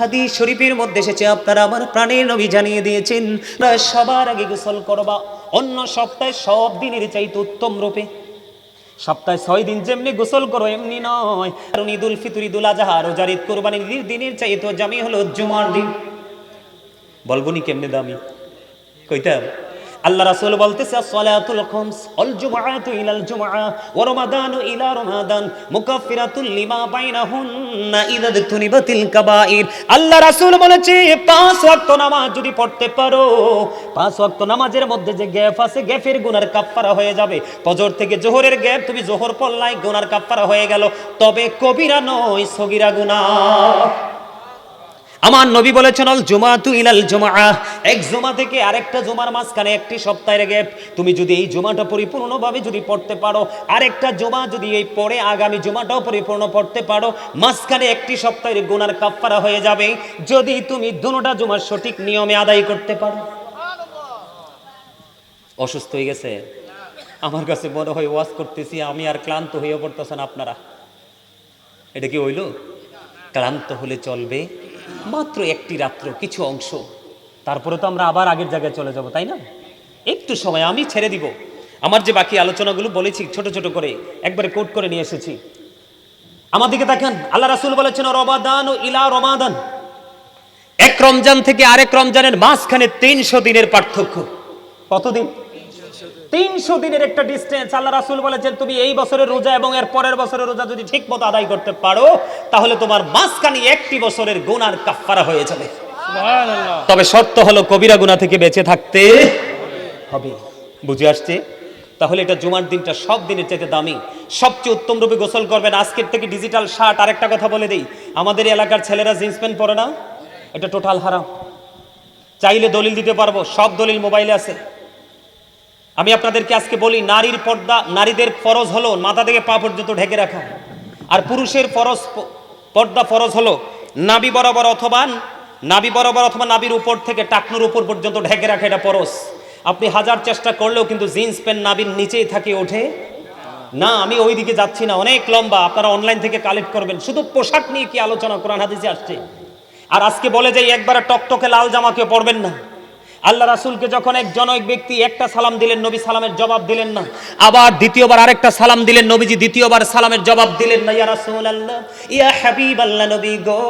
হাদিস শরীফের মধ্যে এসেছে, আপনারা আমার প্রাণের নবী জানিয়ে দিয়েছেন সবার আগে গোসল করবা, অন্য সপ্তাহে সব দিনের চাইতে উত্তম রূপে। সপ্তাহে ছয় দিন যেমনি গোসল করো, এমনি নয়। কারণ ঈদুল ফিতর, ঈদুল আজহা, রোজার ঈদ কোরবানির দিনের চাইতে জামি হলো জুমার দিন। বলবনি কেমনে দামি? কইতাম আল্লাহ রাসূল বলতেছে সলাতুল খামস অল জুমআতু ইলাল জুমআ ওয়া রমাদানু ইলা রমাদান মুকাফফিরাতুল লিমা বাইনাহুন্না ইযা তুনিবাতিল কাবাইর। আল্লাহ রাসূল বলেছে, পাঁচ ওয়াক্ত নামাজ যদি পড়তে পারো, পাঁচ ওয়াক্ত নামাজের মধ্যে যে গ্যাপ আছে, গ্যাপের গুনার কাফফারা হয়ে যাবে। ফজর থেকে জোহরের গ্যাপ, তুমি জোহর পড়লাই, গুনার কাফফারা হয়ে গেল। তবে কবিরা নয়, সগীরা গুনাহ। আমার নবী বলেছেন অল জুমা তু ইলাল জুমা এক জুমা থেকে আরেকটা জুমার মাঝখানে একটি সপ্তাহের গ্যাপ। তুমি যদি এই জুমাটা পরিপূর্ণভাবে যদি পড়তে পারো, আরেকটা জুমা যদি এই পরে আগামী জুমাটাও পরিপূর্ণ পড়তে পারো, মাঝখানে একটি সপ্তাহের গুনার কাফফারা হয়ে যাবে। যদি তুমি দুটোটা জুমার সঠিক নিয়মে আদায় করতে পারো। অসুস্থ হয়ে গেছে? আমার কাছে মনে হয় ওয়াজ করতেছি, আমি আর ক্লান্ত হয়ে পড়তেছেন আপনারা। এটা কি হইল? ক্লান্ত হলে চলবে। মাত্র একটি রাত্র, কিছু অংশ। তারপরে তো আমরা আবার আগের জায়গায় চলে যাব, তাই না? একটু সময়, আমি ছেড়ে দিব। আমার যে বাকি আলোচনাগুলো বলেছি, ছোট ছোট করে, একবারে কোট করে নিয়ে এসেছি। আমার দিকে দেখেন আল্লাহ রাসুল বলেছেন, রমাদান ও ইলা রমাদান। এক রমজান থেকে আরেক রমজানের মাঝখানে তিনশো দিনের পার্থক্য। কতদিন? তিনশো দিনের একটা ডিস্টেন্স আল্লাহ রাসুল বলেছেন তুমি এই বছরের রোজা এবং এর পরের বছরের রোজা যদি ঠিক মতো আদায় করতে পারো তাহলে তোমার মাঝখানে একটি বছরের গুনার কাফফারা হয়ে যাবে। তবে শর্ত হলো কবিরা গুনাহ থেকে বেঁচে থাকতে হবে। বুঝে আসছে? তাহলে এটা জুমার দিনটা সব দিনের চাইতে দামি। সবচেয়ে উত্তম রূপে গোসল করবেন। আজকের থেকে ডিজিটাল শার্ট আরেকটা কথা বলে দিই। আমাদের এলাকার ছেলেরা জিন্স প্যান্ট পরে না? এটা টোটাল হারাম চাইলে দলিল দিতে পারব সব দলিল মোবাইলে আছে। আমি আপনাদেরকে আজকে বলি, নারীর পর্দা, নারীদের ফরজ হলো মাথা থেকে পা পর্যন্ত ঢেকে রাখা। আর পুরুষের ফরজ, পর্দা ফরজ হলো নাবি বরাবর অথবা নাবি বরাবর অথবা নাবির উপর থেকে টাকনুর উপর পর্যন্ত ঢেকে রাখা এটা ফরজ। আপনি হাজার চেষ্টা করলেও কিন্তু জিন্স প্যান্ট নাবির নিচেই থাকে, ওঠে না। আমি ওই দিকে যাচ্ছি না, অনেক লম্বা। আপনারা অনলাইন থেকে কালেক্ট করবেন। শুধু পোশাক নিয়ে কি আলোচনা, কোরআন হাদিসে আসছে। আর আজকে বলে যে, একবারে টকটকে লাল জামা কেউ পরবেন না। আল্লাহ রাসুলকে যখন এক জনৈক ব্যক্তি একটা সালাম দিলেন, নবী সালামের জবাব দিলেন না। আবার দ্বিতীয়বার আরেকটা সালাম দিলেন, নবীজি দ্বিতীয়বার সালামের জবাব দিলেন না, ইয়া রাসূলুল্লাহ, ইয়া হাবিবাল্লাহ নবী গো,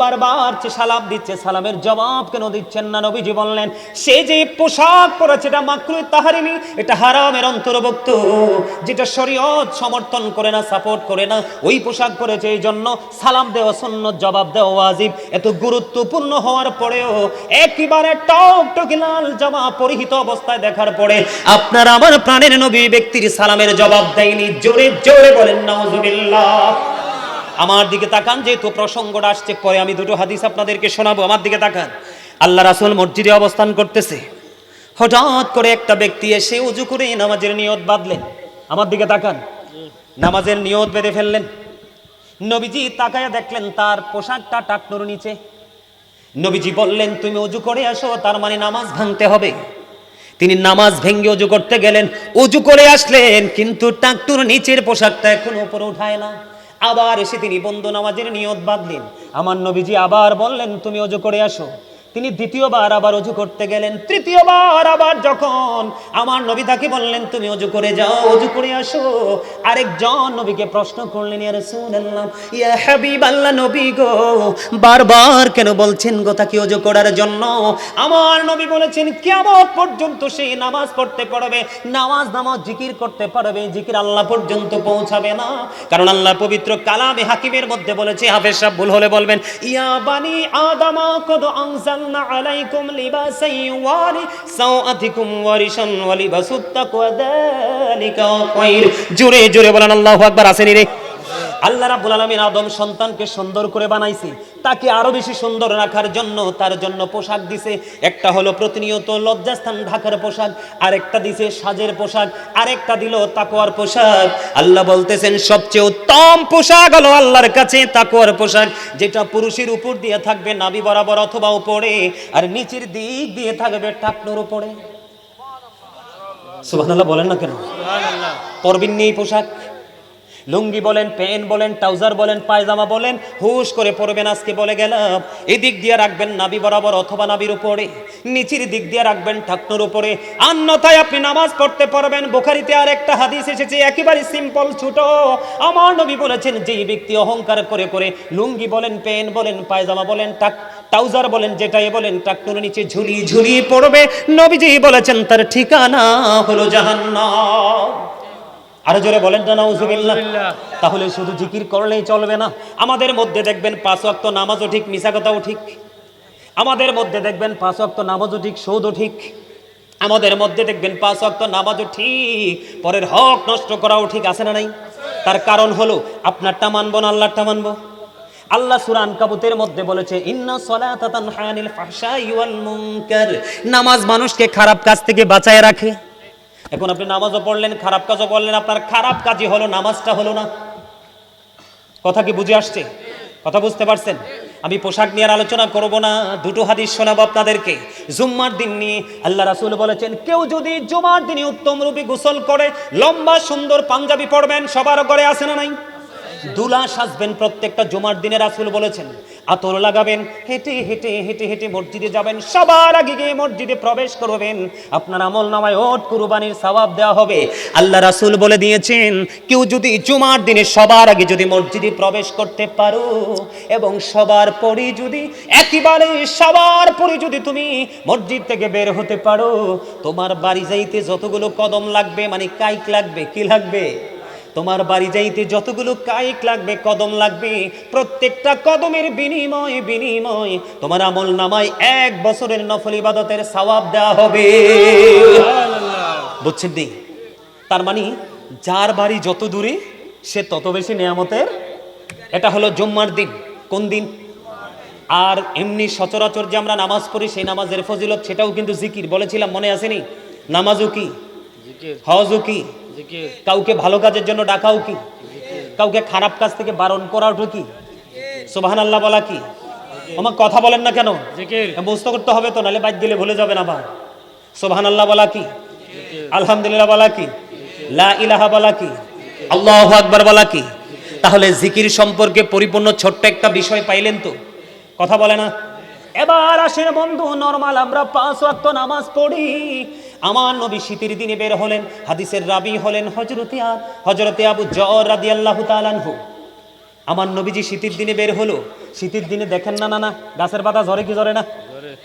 বারবার যে সালাম দিচ্ছে, সালামের জবাব কেন দিচ্ছেন না? নবীজি বললেন, সে যে পোশাক পরেছে, এটা মাকরু তাহারিমি এটা হারামের অন্তর্ভুক্ত, যেটা শরীয়ত সমর্থন করে না, সাপোর্ট করে না। ওই পোশাক পরেছে, এই জন্য সালাম দেওয়া সুন্নত, জবাব দেওয়া ওয়াজিব। এত গুরুত্বপূর্ণ হওয়ার পরেও একেবারে টকটকে লাল জামা পরিহিত অবস্থায় দেখার পরে আপনার আমার প্রাণের নবী ব্যক্তির সালামের জবাব দেয়নি। জোরে জোরে বলেন, নাউজুবিল্লাহ। আমার দিকে তাকান, যেহেতু প্রসঙ্গটা আসছে, পরে আমি দুটো হাদিস আপনাদেরকে শোনাবো। আমার দিকে তাকান। আল্লাহ রাসূল মসজিদে অবস্থান করতেছে। হঠাৎ করে একটা ব্যক্তি এসে উজু করে নামাজের নিয়ত বাঁধলেন। আমার দিকে তাকান। নামাজের নিয়ত বেঁধে ফেললেন। নবীজি তাকায়া দেখলেন, তার পোশাকটা টাকনুর নিচে। নবীজি বললেন, তুমি অজু করে আসো, তার মানে নামাজ ভাঙতে হবে। তিনি নামাজ ভেঙ্গে অজু করতে গেলেন। অজু করে আসলেন, কিন্তু টাকটুর নিচের পোশাকটা এখন উপরে উঠায় না। আবার এসে তিনি বন্ধু নামাজের নিয়ত বাঁধলেন। আমার নবীজি আবার বললেন, তুমি অজু করে আসো। তিনি দ্বিতীয়বার আবার অজু করতে গেলেন। তৃতীয়বার আবার যখন আমার নবী তাকে বললেন, তুমি অজু করে যাও, অজু করে আসো। আরেকজন নবীকে প্রশ্ন করলেন, ইয়া রাসূলুল্লাহ, ইয়া হাবিবাল্লাহ নবী গো, বারবার কেন বলছেন গো তাকে অজু করার জন্য? আমার নবী বলেছেন, কিয়ামত পর্যন্ত সেই নামাজ পড়তে পারবে নামাজ নামাজ জিকির করতে পারবে, জিকির আল্লাহ পর্যন্ত পৌঁছাবে না। কারণ আল্লাহ পবিত্র কালামে হাকিমের মধ্যে বলেছে, হাফেজ সাহেব ভুল হলে বলবেন, ইয়া বানি আদামা, কদ আনজালনা আলাইকুম লিবাসাই ওয়ারি সাওআতিকুম ওয়ারিশান ওয়া লিবাসুত তাকওয়া যালিকা খায়র জোরে জোরে বলেন, আল্লাহু আকবার, আসেনি রে। আল্লাহ রাব্বুল আলামিন আদম সন্তানকে সুন্দর করে বানাইছে। তাকে আরও বেশি সুন্দর রাখার জন্য তার জন্য পোশাক দিছে। একটা হলো প্রতিনিয়ত লজ্জাস্থান ঢাকার পোশাক আরেকটা দিছে সাজের পোশাক আরেকটা দিল তাকোয়ার পোশাক। আল্লাহ বলতেছেন সবচেয়ে উত্তম পোশাক হলো আল্লাহর কাছে তাকওয়ার পোশাক যেটা পুরুষের উপর দিয়ে থাকবে নাভি বরাবর অথবা উপরে আর নিচের দিক দিয়ে থাকবে টাকনোর উপরে। সুবহানাল্লাহ বলেন না কেন? পরবিন নেই পোশাক। লুঙ্গি বলেন, প্যান্ট বলেন, ট্রাউজার বলেন, পায়জামা বলেন, হুশ করে পরবেন আজকে বলে গেলাম। এদিক দিয়ে রাখবেন নাবি বরাবর অথবা নাবির উপরে, নিচের দিক দিয়ে রাখবেন ঠাকুর উপরে। অন্যথায় আপনি নামাজ পড়তে পারবেন। বোখারিতে আর একটা হাদিস এসেছে, একেবারে সিম্পল ছোট। আমার নবী বলেছেন, যেই ব্যক্তি অহংকার করে করে লুঙ্গি বলেন, প্যান্ট বলেন, পায়জামা বলেন, টাক ট্রাউজার বলেন, যেটাই বলেন টাকটুর নিচে ঝুলি ঝুলি পড়বে। নবীজি বলেছেন, তার ঠিকানা হলো জাহান্নাম। আরও জোরে বলেন না নাউজুবিল্লাহ। তাহলে শুধু জিকির করলেই চলবে না। আমাদের মধ্যে দেখবেন পাঁচ ওয়াক্ত নামাজও ঠিক মিশা কথাও ঠিক। আমাদের মধ্যে দেখবেন পাঁচ ওয়াক্ত নামাজও ঠিক সৌদও ঠিক। আমাদের মধ্যে দেখবেন পাঁচ ওয়াক্ত নামাজও ঠিক পরের হক নষ্ট করাও ঠিক আছে না নাই? তার কারণ হলো আপনারটা মানবো না আল্লাহরটা মানবো? আল্লাহ সুরান কাবুতের মধ্যে বলেছে ইন্না সলাতা তানহা আনিল ফাহশাই ওয়াল মুনকার। নামাজ মানুষকে খারাপ কাজ থেকে বাঁচায় রাখে। এখন আপনি নামাজও পড়লেন, খারাপ কাজও পড়লেন আপনার খারাপ কাজই হলো, নামাজটা হলো না। কথা কি বুঝে আসছে? কথা বুঝতে পারছেন? আমি পোশাক নিয়ে আলোচনা করব না, দুটো হাদিস শোনাবো আপনাদেরকে। জুম্মার দিন নিয়ে আল্লাহ রাসুল বলেছেন, কেউ যদি জুমার দিনে উত্তম রূপে গোসল করে, লম্বা সুন্দর পাঞ্জাবি পরবেন, সবার ঘরে আসে না নাই? দুলা সাজবেন প্রত্যেকটা জুমার দিনে রাসুল বলেছেন। আতর লাগাবেন, হেঁটে হেঁটে হেঁটে হেঁটে মসজিদে যাবেন, সবার আগে গিয়ে মসজিদে প্রবেশ করবেন। আপনার আমল নামায় ওট কুরবানির সওয়াব দেওয়া হবে। আল্লাহ রাসূল বলে দিয়েছেন, কেউ যদি জুমার দিনে সবার আগে যদি মসজিদে প্রবেশ করতে পারো এবং সবার পরে যদি, একেবারে সবার পরে যদি তুমি মসজিদ থেকে বের হতে পারো, তোমার বাড়ি যাইতে যতগুলো কদম লাগবে মানে কাইক লাগবে, কি লাগবে? তোমার বাড়ি যাইতে যতগুলো কাইক লাগবে কদম লাগবে প্রত্যেকটা কদমের বিনিময় বিনিময়। তোমার আমল নামায় এক বছরের নফল ইবাদতের সওয়াব দেওয়া হবে। বুঝছেন নি? তার মানে যার বাড়ি যত দূরে সে তত বেশি নিয়ামতের। এটা হলো জুম্মার দিন। কোন দিন? আর এমনি সচরাচর যে আমরা নামাজ পড়ি সেই নামাজের ফজিলত সেটাও কিন্তু জিকির। বলেছিলাম মনে আসেনি নামাজও কি? হজও কি? কাউকে ভালো কাজের জন্য ডাকাও কি? কাউকে খারাপ কাজ থেকে বারণ করাও কি? সোবাহান আল্লাহ বলা কি? আমার কথা বলেন না কেন? বুঝতে করতে হবে তো নাহলে বাইক দিলে ভুলে যাবেন আবার। সোবাহান আল্লাহ বলা কি? আলহামদুলিল্লাহ বলা কি? লা ইলাহা বলা কি? আল্লাহু আকবার বলা কি? তাহলে জিকির সম্পর্কে পরিপূর্ণ ছোট্ট একটা বিষয় পাইলেন তো। কথা বলে না? এবার আসেন বন্ধু নরমাল আমরা পাঁচ ওয়াক্ত নামাজ পড়ি। আমার নবী শীতের দিনে বের হলেন হাদিসের রাবি হলেন হজরতে হজরতে আবু জর রাদিয়াল্লাহু তাআলাহু আমার নবীজি শীতের দিনে বের হলো শীতের দিনে দেখেন না না না গাছের পাতা ঝরে কি ঝরে না?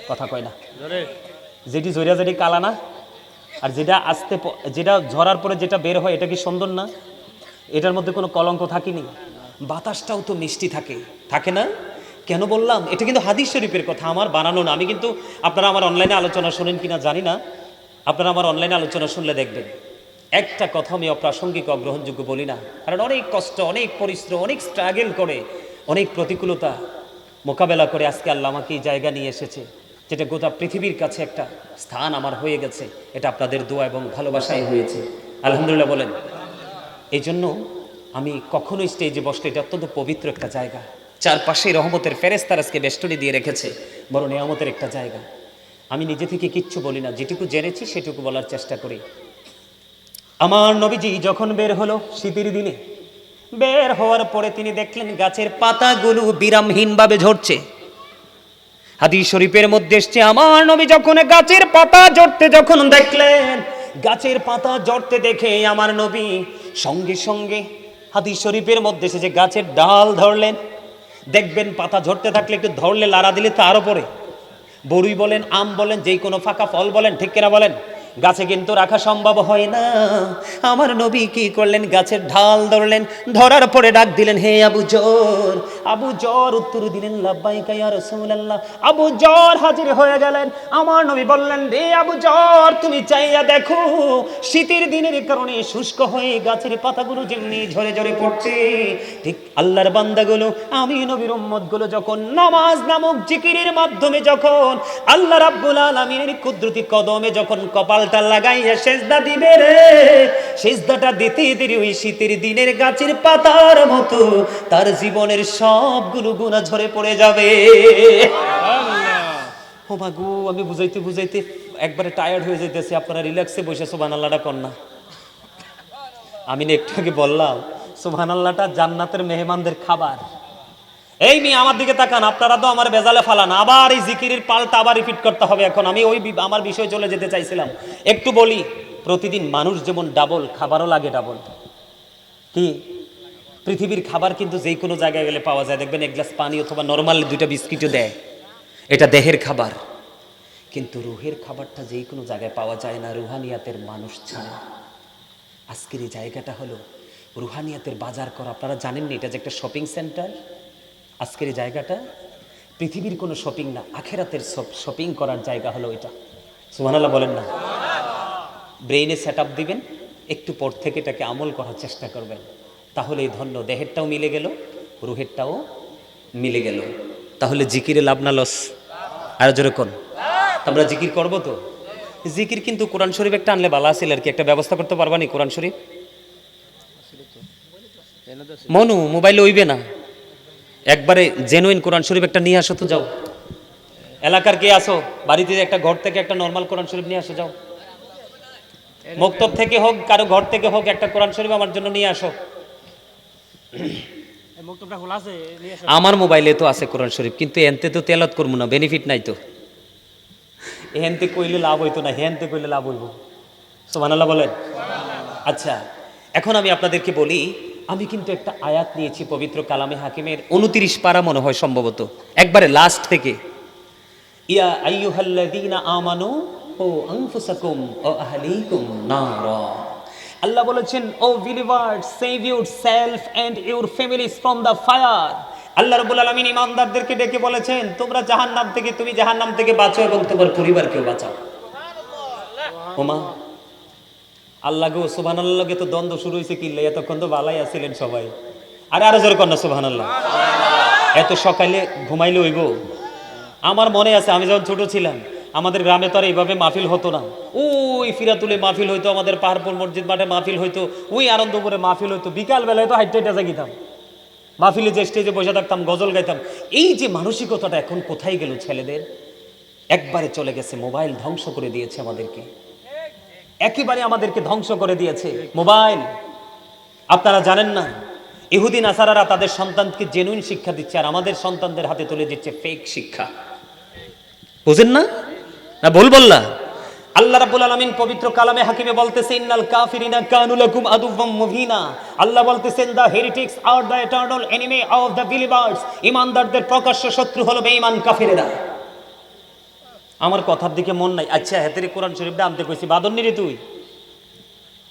কথা কয় না। যেটি ঝরিয়া যেটি কালা না আর যেটা আসতে যেটা ঝরার পরে যেটা বের হয় এটা কি সুন্দর না? এটার মধ্যে কোনো কলঙ্ক থাকেনি? বাতাসটাও তো মিষ্টি থাকে। থাকে না? কেন বললাম? এটা কিন্তু হাদিস শরীফের কথা আমার বানানো না। আমি কিন্তু আপনারা আমার অনলাইনে আলোচনা শোনেন কিনা জানি না। আপনারা আমার অনলাইনে আলোচনা শুনলে দেখবেন। একটা কথা আমি অপ্রাসঙ্গিক অগ্রহণযোগ্য বলি না। কারণ অনেক কষ্ট, অনেক পরিশ্রম, অনেক স্ট্রাগেল করে, অনেক প্রতিকূলতা মোকাবেলা করে আজকে আল্লাহ আমাকে এই জায়গা নিয়ে এসেছে, যেটা গোটা পৃথিবীর কাছে একটা স্থান আমার হয়ে গেছে। এটা আপনাদের দোয়া এবং ভালোবাসায় হয়েছে। আলহামদুলিল্লাহ বলেন। এই জন্য আমি কখনোই স্টেজে বসতে এটা অত্যন্ত পবিত্র একটা জায়গা। চারপাশে রহমতের ফেরেস্তার আজকে বেষ্টনী দিয়ে রেখেছে। বড় নিয়ামতের একটা জায়গা। আমি নিজে থেকে কিচ্ছু বলি না। যেটুকু জেনেছি, সেটুকু বলার চেষ্টা করি। আমার নবীজি যখন বের হলো শীতের দিনে, বের হওয়ার পরে তিনি দেখলেন গাছের পাতাগুলো বিরামহীনভাবে ঝরছে। হাদিস শরীফের মধ্যে এসছে, আমার নবী যখন গাছের পাতা জড়তে যখন দেখলেন, গাছের পাতা জড়তে দেখে আমার নবী সঙ্গে সঙ্গে হাদিস শরীফের মধ্যে এসেছে গাছের ডাল ধরলেন, দেখবেন পাতা ঝরতে থাকলে একটু ধরলে, লাড়া দিলে তো আরও পরে বড়ুই বলেন আম বলেন যেই কোনো ফাঁকা ফল বলেন ঠিক কিনা বলেন? গাছে কিন্তু রাখা সম্ভব হয় না। আমার নবী কি করলেন? গাছের ঢাল ধরলেন, ধরার পরে ডাক দিলেন, হে আবু জর। আবু জর উত্তর দিলেন, লাব্বাইকা ইয়া রাসূলুল্লাহ। আবু জর হাজির হয়ে গেলেন। আমার নবী বললেন রে আবু জর, তুমি চাইয়া দেখো, শীতের দিনের কারণে শুষ্ক হয়ে গাছের পাতাগুলো যেমনি ঝরে ঝরে পড়ছে, ঠিক আল্লাহর বান্দাগুলো, আমি নবীর উম্মতগুলো যখন নামাজ নামক জিকিরের মাধ্যমে যখন আল্লাহ রাব্বুল আলামিনের কুদরতি কদমে যখন কপালটা লাগাইয়া সেজদা দিবে রে। সেজদাটা দিতে দেরি ওই শীতের দিনের গাছের পাতার মতো তার জীবনের সবগুলো গুণা ঝরে পড়ে যাবে। ও মা গো, আমি বুঝাইতে বুঝাইতে একবারে টায়ার্ড হয়ে যাইতেছি। আপনারা রিল্যাক্সে বসে সোবান আল্লাহটা কন্যা আমি একটু আগে বললাম, সুবহানাল্লাহটা জান্নাতের মেহমানদের খাবার। এই মি আমার দিকে তাকান, আপনারা তো আমার বেজালে ফালান। আবার এই জিকিরের পাল্টা আবার রিপিট করতে হবে এখন। আমি ওই আমার বিষয়ে চলে যেতে চাইছিলাম। একটু বলি, প্রতিদিন মানুষ যেমন ডাবল খাবারও লাগে ডাবল কি? পৃথিবীর খাবার কিন্তু যে কোনো জায়গায় গেলে পাওয়া যায়। দেখবেন এক গ্লাস পানি অথবা নর্মাল দুইটা বিস্কিটও দেয়। এটা দেহের খাবার। কিন্তু রুহের খাবারটা যেই কোনো জায়গায় পাওয়া যায় না। রুহানিয়াতের মানুষ ছাড়া আজকের এই জায়গাটা হলো রুহানিয়াতের বাজার করা। আপনারা জানেননি, এটা যে একটা শপিং সেন্টার আজকের এই জায়গাটা পৃথিবীর কোনো শপিং না আখেরাতের শপিং করার জায়গা হলো এটা। সুবহানাল্লাহ বলেন না। ব্রেইনে সেট আপ দিবেন একটু পর থেকে এটাকে আমল করার চেষ্টা করবেন। তাহলে এই ধন্য দেহেরটাও মিলে গেল রুহেরটাও মিলে গেল। তাহলে জিকিরে লাভ না লস আর যেরকম আমরা জিকির করব তো? জিকির কিন্তু কোরআন শরীফ একটা আনলে ভালো আছিল আর কি একটা ব্যবস্থা করতে পারবা নি কোরআন শরীফ? মনু মোবাইলে ওইবে না। একবারে জেনুইন কোরআন শরীফ একটা নিয়ে আসো তো যাও। এলাকার কে আসো? বাড়িতে একটা ঘর থেকে একটা নর্মাল কোরআন শরীফ নিয়ে আসো যাও। মক্তব থেকে হোক কারও ঘর থেকে হোক একটা কোরআন শরীফ আমার জন্য নিয়ে আসো। আমার মোবাইলে তো আছে কোরআন শরীফ কিন্তু এনতে তো তেলত করব না বেনিফিট নাই তো। হেনতে কইলে লাভ হইতো না হেনতে কইলে লাভ হইব। সোমানাল্লাহ বলেন। আচ্ছা এখন আমি আপনাদেরকে বলি আমি কিন্তু একটা আয়াত নিয়েছি পবিত্র কালামে হাকিমের। উনত্রিশ পারা মনে হয় সম্ভবত। একবারে লাস্ট থেকে। ইয়া আইয়ুহাল্লাযীনা আমানু ও আনফুসাকুম ও আহলিকুম নারা। আল্লাহ বলেছেন, O believers save yourself and your families from the fire Allah রাব্বুল আলামিন ইমানদারদেরকে ডেকে বলেছেন, তোমরা জাহান্নাম থেকে, তুমি জাহান্নাম থেকে বাঁচো এবং তোমার পরিবারকেও বাঁচাও। ওমা আল্লাহ গো সুবহানাল্লাহকে তো দ্বন্দ্ব শুরু হয়েছে কিল্লে এতক্ষণ তো বালাই আছিলেন সবাই। আরে আরও জোরে কন্যা, সুবহানাল্লাহ। এত সকালে ঘুমাইলে হইব? আমার মনে আছে, আমি যখন ছোট ছিলাম, আমাদের গ্রামে তো আর এইভাবে মাহফিল হতো না। ওই ফিরাতুলে মাহফিল হইতো, আমাদের পাহাড়পুর মসজিদ মাঠে মাহফিল হইতো, ওই আনন্দপুরে মাহফিল হইতো। বিকাল বেলায় তো হাইটে হাইটে গিতাম মাহফিলে যে স্টেজে বসে থাকতাম, গজল গাইতাম। এই যে মানসিকতাটা এখন কোথায় গেল ছেলেদের? একবারে চলে গেছে, মোবাইল ধ্বংস করে দিয়েছে আমাদেরকে। একেবারে আমাদেরকে ধ্বংস করে দিয়েছে। মোবাইল, আপনারা জানেন না ইহুদিন আসারারা তাদের সন্তানকে জেনুইন শিক্ষা দিচ্ছে আর আমাদের সন্তানদের হাতে তুলে দিচ্ছে ফেক শিক্ষা। বুঝেন না? না, ভুল বললা। আল্লাহ রাব্বুল আলামিন পবিত্র কালামে হাকিমে বলতেছে, ইন্নাল কাফিরিনা কানু লাকুম আদুওয়াম মুবিনা। আল্লাহ বলতেছেন the heretics are the eternal enemy of the believers ইমানদারদের প্রকাশ্য শত্রু হলো বেঈমান কাফিরেরা। আমার কথার দিকে মন নাই। আচ্ছা হেতেরি কোরআন শরীফটা আনতে কইছি বাদন নিরে তুই?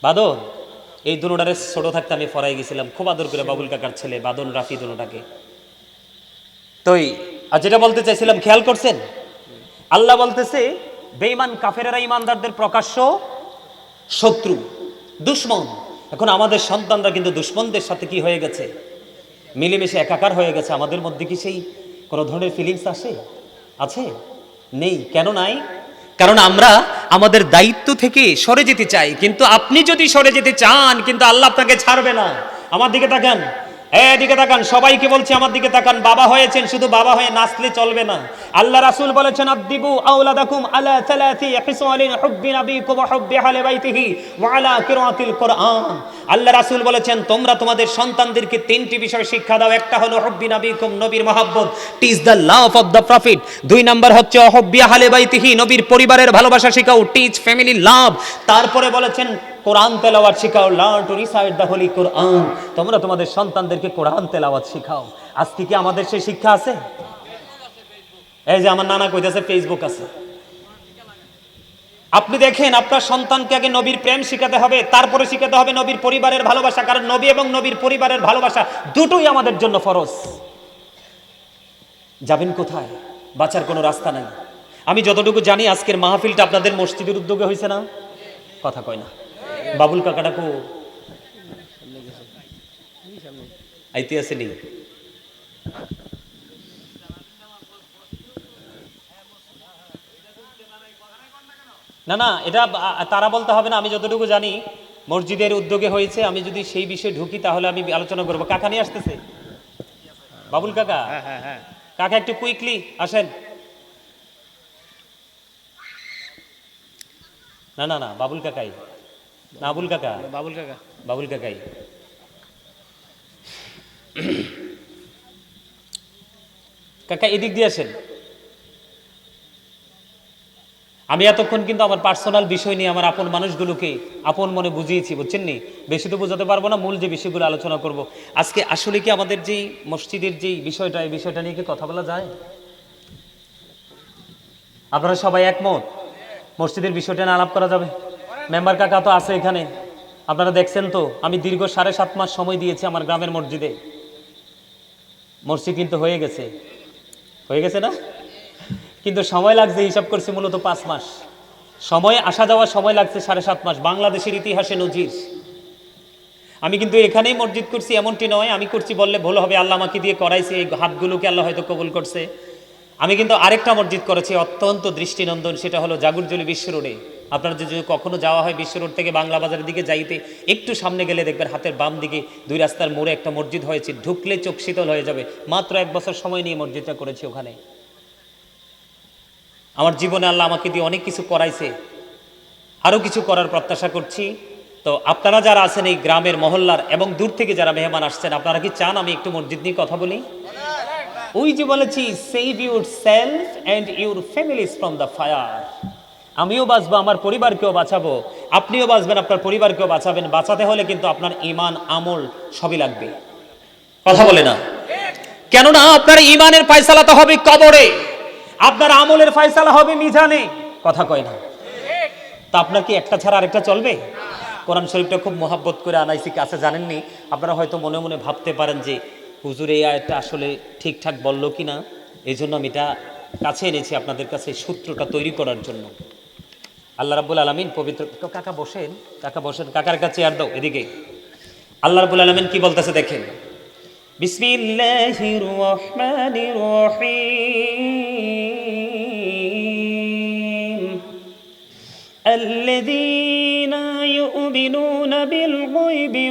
বাদন এই দুনোটারে ছোট থাকতে আমি ফরাই গেছিলাম। খুব আদর করে বাবুল কাকার ছেলে বাদন রাফি দুনোটাকে। তোই, আর যেটা বলতে চাইছিলাম, খেয়াল করছেন? আল্লাহ বলতেছে, বেঈমান কাফেরেরা ইমানদারদের প্রকাশ্য শত্রু, দুশ্মন। এখন আমাদের সন্তানরা কিন্তু দুশ্মনদের সাথে কি হয়ে গেছে? মিলেমিশে একাকার হয়ে গেছে। আমাদের মধ্যে কি সেই কোনো ধরনের ফিলিংস আসে? আছে? নেই। কেন নাই? কারণ আমরা আমাদের দায়িত্ব থেকে সরে যেতে চাই। কিন্তু আপনি যদি সরে যেতে চান, কিন্তু আল্লাহ আপনাকে ছাড়বে না। আমার দিকে তাকান। এদিকে তাকান, সবাইকে বলছি আমার দিকে তাকান, বাবা হয়েছেন, শুধু বাবা হয়ে নাচলে চলবে না। আল্লাহ রাসূল বলেছেন আদিবু আওলাদাকুম আলা তালাতি হিসালিন হুব্বি নবিকুম ওয়া হুব্বি আহলি বাইতিহি ওয়া আলা কোরআন। আল্লাহ রাসূল বলেছেন, তোমরা তোমাদের সন্তানদেরকে তিনটি বিষয় শিক্ষা দাও, একটা হলো হুব্বি নবিকুম নবীর মহব্বত this the love of the prophet দুই নাম্বার হচ্ছে, হুব্বি আহলি বাইতিহি, নবীর পরিবারের ভালোবাসা শেখাও টিচ ফ্যামিলি লাভ তারপরে বলেছেন কোরআন তেলাওয়াত শিখাও learn to recite the holy Quran তোমরা তোমাদের সন্তানদেরকে কোরআন তেলাওয়াত শিখাও। আজকে কি আমাদের সেই শিক্ষা আছে? এই যে আমার নানা কইতেছে ফেসবুক আছে। আপনি দেখেন, আপনার সন্তানকে আগে নবীর প্রেম শিখাতে হবে, তারপরে শিখাতে হবে নবীর পরিবারের ভালোবাসা, কারণ নবী এবং নবীর পরিবারের ভালোবাসা দুটোই আমাদের জন্য ফরজ। যাবেন কোথায়? বাঁচার কোনো রাস্তা নাই। আমি যতটুকু জানি, আজকের মাহফিলটা আপনাদের মসজিদের উদ্যোগে হয়েছে না? কথা কয় না। বাবুল কাকাটা কো আইতে আসেনি না? না এটা তারা বলতে হবে না আমি যতটুকু জানি মসজিদের উদ্যোগে হয়েছে আমি যদি সেই বিষয়ে ঢুকি তাহলে আমি আলোচনা করব। কাকা নিয়ে আসতেছে? বাবুল কাকা? হ্যাঁ হ্যাঁ হ্যাঁ। কাকা একটু কুইকলি আসেন। না না না বাবুল কাকাই। না আবুল কাকা? বাবুল কাকা। বাবুল কাকাই। কাকা এদিক দিয়ে আসেন। আমি এতক্ষণ কিন্তু আমার পার্সোনাল বিষয় নিয়ে আমার আপন মানুষগুলোকে আপন মনে বুঝিয়েছি বুঝছেন নি? বেশি তো বোঝাতে পারব না মূল যে বিষয়গুলো আলোচনা করব। আজকে আসলে কি আমাদের যেই মসজিদের যেই বিষয়টা এই বিষয়টা নিয়ে কি কথা বলা যায়? আপনারা সবাই একমত? মসজিদের বিষয়টা নিয়ে আলাপ করা যাবে? মেম্বার কাকা তো আছে এখানে। আপনারা দেখছেন তো, আমি দীর্ঘ সাড়ে সাত মাস সময় দিয়েছি আমার গ্রামের মসজিদে। মসজিদ কিন্তু হয়ে গেছে। হয়ে গেছে না? কিন্তু সময় লাগছে, হিসাব করছি মূলত পাঁচ মাস। সময়, আসা যাওয়ার সময় লাগছে সাড়ে সাত মাস। বাংলাদেশের ইতিহাসে নজির। আমি কিন্তু এখানেই মসজিদ করছি, এমনটি নয়। আমি করছি বললে ভুল হবে, আল্লাহ আমাকে দিয়ে করাইছে, এই হাতগুলোকে আল্লাহ হয়তো কবুল করছে। আমি কিন্তু আরেকটা মসজিদ করেছি, অত্যন্ত দৃষ্টিনন্দন, সেটা হলো জাগুরজলি বিশ্ব রোডে। আপনার যদি কখনো যাওয়া হয় বিশ্ব রোড থেকে বাংলা বাজারের দিকে যাইতে, একটু সামনে গেলে দেখবেন হাতের বাম দিকে দুই রাস্তার মোড়ে একটা মসজিদ হয়েছে, ঢুকলে চোখ শীতল হয়ে যাবে। মাত্র এক বছর সময় নিয়ে মসজিদটা করেছি ওখানে। আমার জীবনে আল্লাহ আমাকে দিয়ে অনেক কিছু করাইছে। আরও কিছু করার প্রত্যাশা করছি। তো আপনারা যারা আছেন এই গ্রামের মহল্লার এবং দূর থেকে যারা মেহমান আসছেন, আপনারা কি চান আমি একটু মসজিদ নিয়ে কথা বলি? ওই যে বলেছি save yourself and your families from the fire আমিও বাঁচবো, আমার পরিবারকেও বাঁচাবো। আপনিও বাঁচবেন, আপনার পরিবারকেও বাঁচাবেন। বাঁচাতে হলে কিন্তু আপনার ইমান আমল সবই লাগবে। কথা বলে না। কেননা আপনার ইমানের ফায়সালা তো হবে কবরে। আপনার আমলের ফায়সালা হবে মিজানে। কথা কয় না। তা আপনার কি একটা ছাড়া আরেকটা চলবে? কোরআন শরীফটা খুব মহাব্বত করে আনাইছি, কাছে জানেননি। আপনারা হয়তো মনে মনে ভাবতে পারেন যে, হুজুর, এই আয়টা আসলে ঠিকঠাক বলল কি না এই জন্য আমি এটা কাছে এনেছি আপনাদের কাছে, সূত্রটা তৈরি করার জন্য। আল্লাহ রাবুল আলমিন পবিত্র কাকা বসেন কাকা বসেন, কাকার কাছে আর দাও, এদিকে। আল্লাহ রাবুল আলমিন কি বলতেছে দেখেন। বিসমিল্লাহির রহমানির রহিম। আল্লাযীনা ইউমিনুনা বিল গায়বি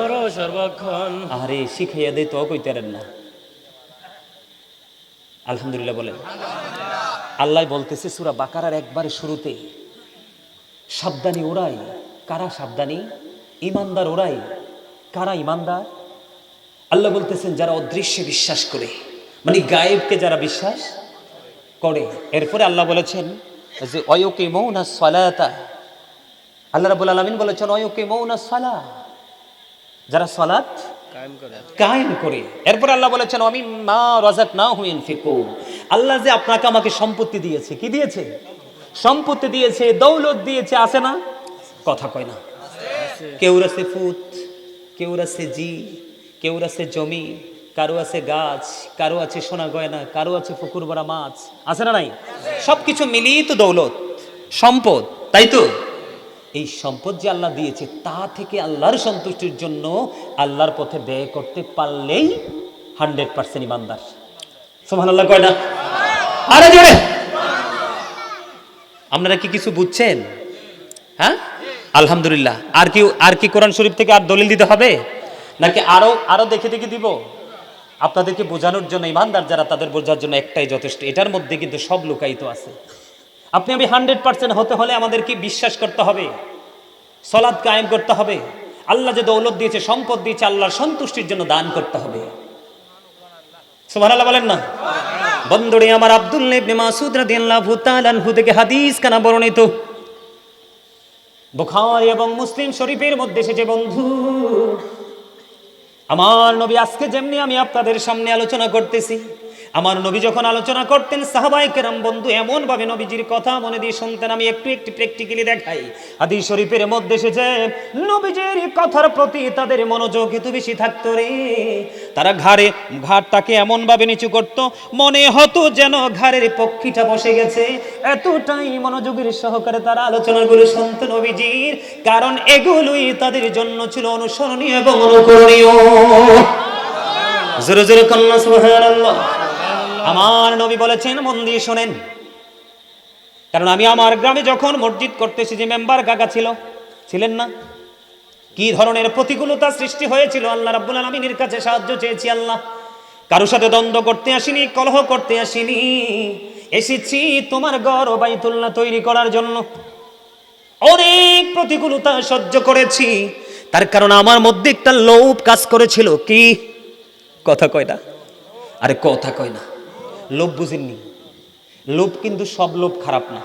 সর্বক্ষণ। আরে শিখাইয়া দে তো কইতারেন না। আলহামদুলিল্লাহ বলেন। আল্লাহ বলতেছে, সুরা বাকারার একবারে শুরুতে, সাবধানী ওরাই, কারা সাবধানী? ইমানদার ওরাই, কারা ইমানদার আল্লাহ বলতেছেন, যারা অদৃশ্যে বিশ্বাস করে মানে গায়েবকে যারা বিশ্বাস করে। এরপরে আল্লাহ বলেছেন যে অয়কে মৌনা সলাতা। আল্লাহ রাবুল আলমিন বলেছেন অয়কে মৌনা সলা। যারা সলাত কায়েম করে। এরপর আল্লাহ বলেছেন আমি মা রাজাক না হুইন ফিকু আল্লাহ যে আপনাকে আমাকে সম্পত্তি দিয়েছে কি দিয়েছে? সম্পত্তি দিয়েছে দৌলত দিয়েছে আছে না? কথা কয় না। কেউ আছে ফুত কেউ আছে জি কেউ আছে জমি কারও আছে গাছ কারও আছে সোনা গয়না কারও আছে পুকুর ভরা মাছ আছে না নাই? সবকিছু মিলিয়ে তো দৌলত সম্পদ তাই তো? এই সম্পদ যে আল্লাহ দিয়েছে, তা থেকে আল্লাহর সন্তুষ্টির জন্য আল্লাহর পথে ব্যয় করতে পারলেই হান্ড্রেড পার্সেন্ট ইমানদার। সোমান আল্লাহ কয় না? আরে জোরে! আপনারা কি কিছু বুঝছেন? হ্যাঁ? আলহামদুলিল্লাহ। আর কি আর কি কোরআন শরীফ থেকে আর দলিল দিতে হবে? নাকি আরও আরও দেখে দেখে দিব? আপনাদেরকে বোঝানোর জন্য, ইমানদার যারা, তাদের বোঝার জন্য একটাই যথেষ্ট। এটার মধ্যে কিন্তু সব লুকায়িত আছে। আপনি আমি হান্ড্রেড পার্সেন্ট হতে হলে আমাদেরকে বিশ্বাস করতে হবে সলাদ কায়েম করতে হবে, আল্লাহ যে দৌলত দিয়েছে, সম্পদ দিয়েছে, আল্লাহর সন্তুষ্টির জন্য দান করতে হবে। সুবহানাল্লাহ বলেন না? বন্ধুরে, আমার আব্দুল্লাহ ইবনে মাসুদ রাদিয়াল্লাহু তাআলা আনহু থেকে হাদিস কানা বর্ণিত। বুখারী এবং মুসলিম শরীফের মধ্যে এসেছে, বন্ধু, আমার নবী আজকে যেমনি আমি আপনাদের সামনে আলোচনা করতেছি আমার নবী যখন আলোচনা করতেন সাহাবাই কেরাম বন্ধু এমন ভাবে নবীজির কথা মনে দিয়ে শুনতেন, আমি একটু একটু প্র্যাকটিক্যালি দেখাই। আদি শরীফের মধ্যে এসেছে, নবীজির কথার প্রতি তাদের মনোযোগ এত বেশি থাকতো রে। তারা ঘাড়ে, ঘাড়টাকে এমন ভাবে নিচু করত, মনে হতো যেন ঘাড়ের পক্ষীটা বসে গেছে। এতটাই মনোযোগের সহকারে তারা আলোচনাগুলো শুনতো নবীজির, কারণ এগুলোই তাদের জন্য ছিল অনুসরণীয় এবং অনুকরণীয়। জোরে জোরে কন্যা সুবহানাল্লাহ। আমার নবী বলেছেন মন দিয়ে শোনেন। কারণ আমি আমার গ্রামে যখন মসজিদ করতেছি, যে মেম্বার কাকা ছিল, ছিলেন না? কি ধরনের প্রতিকূলতা সৃষ্টি হয়েছিল? আল্লাহ রাব্বুল আলামিনের কাছে সাহায্য চেয়েছি আল্লাহ। কারোর সাথে দ্বন্দ্ব করতে আসিনি, কলহ করতে আসিনি। এসেছি তোমার গড় ও বাইতুল্লাহ তৈরি করার জন্য। অনেক প্রতিকূলতা সহ্য করেছি। তার কারণ আমার মধ্যে একটা লোভ কাজ করেছিল। কি? কথা কয় না। আরে কথা কয় না। লোভ বুঝেননি। লোভ কিন্তু সব লোভ খারাপ না।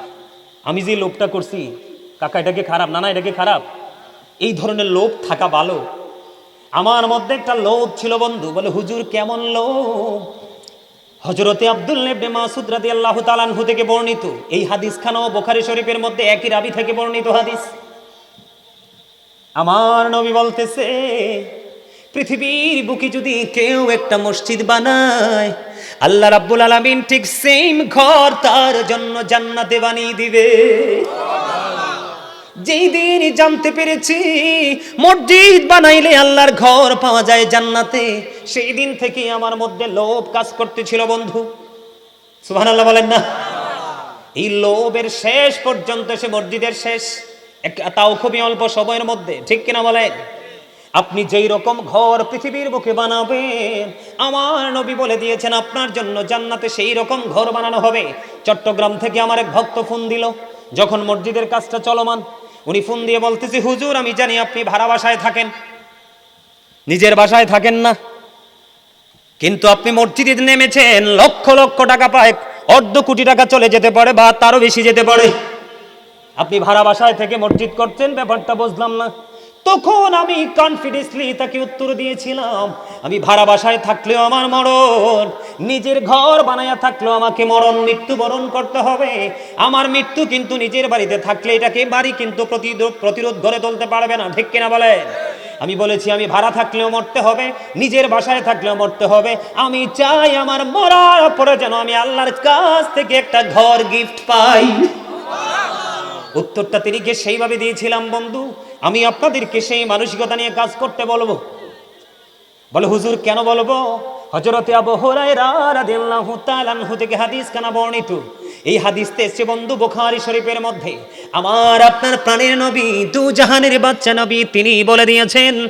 আমি যে লোভটা করছি, কাকা এটাকে খারাপ? না না এটাকে খারাপ? এই ধরনের লোভ থাকা ভালো। আমার মধ্যে একটা লোভ ছিল বন্ধু, বলে, হুজুর, কেমন লোভ? হজরতে আব্দুল নেবনে মাসুদ রাদি আল্লাহ তালানহু থেকে বর্ণিত। এই হাদিস খানাও বোখারি শরীফের মধ্যে একই রাবি থেকে বর্ণিত হাদিস। আমার নবী বলতেছে, পৃথিবীর বুকে যদি কেউ একটা মসজিদ বানায় আল্লাহ রাব্বুল আলামিন ঠিক সেম ঘর তার জন্য জান্নাতে বানিয়ে দিবে। যেই দিন জানতে পেরেছি, মসজিদ বানাইলে আল্লাহর ঘর পাওয়া যায় জান্নাতে। সেই দিন থেকে আমার মধ্যে লোভ কাজ করতেছিল বন্ধু। সুবহানাল্লাহ বলেন না? এই লোভের শেষ পর্যন্ত সে মসজিদের শেষ। তাও খুবই অল্প সময়ের মধ্যে, ঠিক কিনা বলেন? আপনি যেই রকম ঘর পৃথিবীর বুকে বানাবেন, আমার নবী বলে দিয়েছেন আপনার জন্য জান্নাতে সেই রকম ঘর বানানো হবে। চট্টগ্রাম থেকে আমার এক ভক্ত ফোন দিল, যখন মসজিদের কাজটা চলমান, উনি ফোন দিয়ে বলতেছি, হুজুর, আমি জানি আপনি ভাড়া বাসায় থাকেন, নিজের বাসায় থাকেন না, কিন্তু আপনি মসজিদে নেমেছেন, লক্ষ লক্ষ টাকা পায়, অর্ধ কোটি টাকা চলে যেতে পারে বা তারও বেশি যেতে পারে। আপনি ভাড়া বাসায় থেকে মসজিদ করছেন, ব্যাপারটা বুঝলাম না। তখন আমি কনফিডেন্সলি তাকে উত্তর দিয়েছিলাম, আমি ভাড়া বাসায় থাকলেও আমার মরণ, নিজের ঘর বানায়া থাকলেও আমাকে মরণ, মৃত্যুবরণ করতে হবে। আমার মৃত্যু কিন্তু নিজের বাড়িতে থাকলে এটাকে বাড়ি কিন্তু প্রতিরোধ গড়ে তুলতে পারবে না। ঠিক কিনা বলে আমি বলেছি, আমি ভাড়া থাকলেও মরতে হবে, নিজের বাসায় থাকলেও মরতে হবে। আমি চাই আমার মরার পরে যেন আমি আল্লাহর কাছ থেকে একটা ঘর গিফট পাই। উত্তরটা তিনিকে সেইভাবে দিয়েছিলাম, বন্ধু। আমি আপনাদেরকে সেই মানসিকতা নিয়ে কাজ করতে বলব। বলে, হুজুর, কেন বলব? হজরতে আবু রাদিয়াল্লাহু তাআলা আনহু থেকে হাদিস কানা বর্ণিত। এই হাদিসতে এসেছে বন্ধু বুখারী শরীফের মধ্যে। আমার আপনার প্রাণের নবী, দু জাহানের বাচ্চা নবী, তিনি বলে দিয়েছেন